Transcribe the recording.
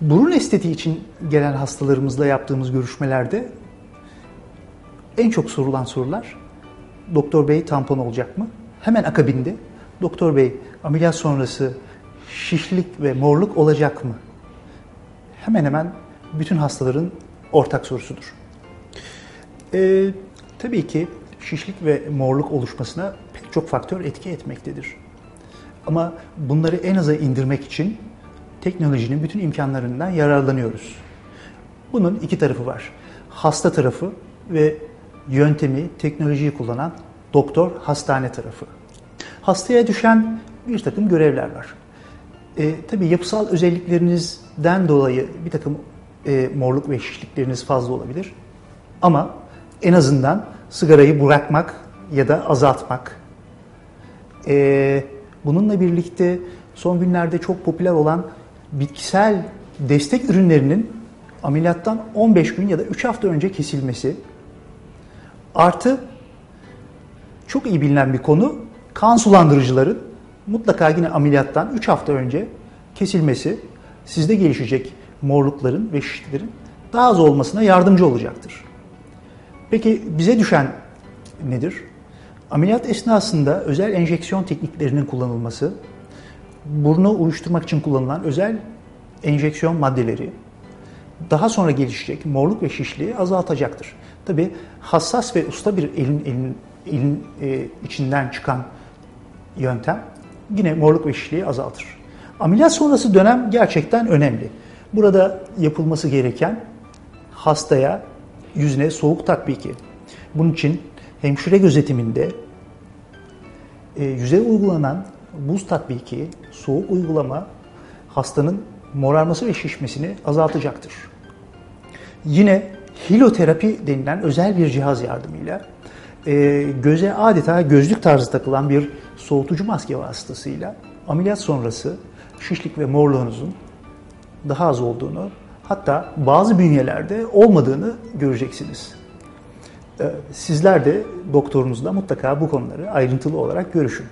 Burun estetiği için gelen hastalarımızla yaptığımız görüşmelerde en çok sorulan sorular doktor bey tampon olacak mı? Hemen akabinde doktor bey ameliyat sonrası şişlik ve morluk olacak mı? Hemen hemen bütün hastaların ortak sorusudur. Ee, tabii ki şişlik ve morluk oluşmasına pek çok faktör etki etmektedir. Ama bunları en aza indirmek için teknolojinin bütün imkanlarından yararlanıyoruz. Bunun iki tarafı var. Hasta tarafı ve yöntemi, teknolojiyi kullanan doktor, hastane tarafı. Hastaya düşen bir takım görevler var. E, tabii yapısal özelliklerinizden dolayı bir takım e, morluk ve şişlikleriniz fazla olabilir. Ama en azından sigarayı bırakmak ya da azaltmak. E, bununla birlikte son günlerde çok popüler olan bitkisel destek ürünlerinin ameliyattan 15 gün ya da 3 hafta önce kesilmesi artı çok iyi bilinen bir konu kan sulandırıcıların mutlaka yine ameliyattan 3 hafta önce kesilmesi sizde gelişecek morlukların ve şişliklerin daha az olmasına yardımcı olacaktır. Peki bize düşen nedir? Ameliyat esnasında özel enjeksiyon tekniklerinin kullanılması, burnu uyuşturmak için kullanılan özel enjeksiyon maddeleri daha sonra gelişecek morluk ve şişliği azaltacaktır. Tabi hassas ve usta bir elin, elin, elin e, içinden çıkan yöntem yine morluk ve şişliği azaltır. Ameliyat sonrası dönem gerçekten önemli. Burada yapılması gereken hastaya yüzüne soğuk tatbiki. Bunun için hemşire gözetiminde e, yüze uygulanan buz tatbiki, soğuk uygulama hastanın morarması ve şişmesini azaltacaktır. Yine hiloterapi denilen özel bir cihaz yardımıyla e, göze adeta gözlük tarzı takılan bir soğutucu maske vasıtasıyla ameliyat sonrası şişlik ve morluğunuzun daha az olduğunu hatta bazı bünyelerde olmadığını göreceksiniz. E, sizler de doktorunuzla mutlaka bu konuları ayrıntılı olarak görüşün.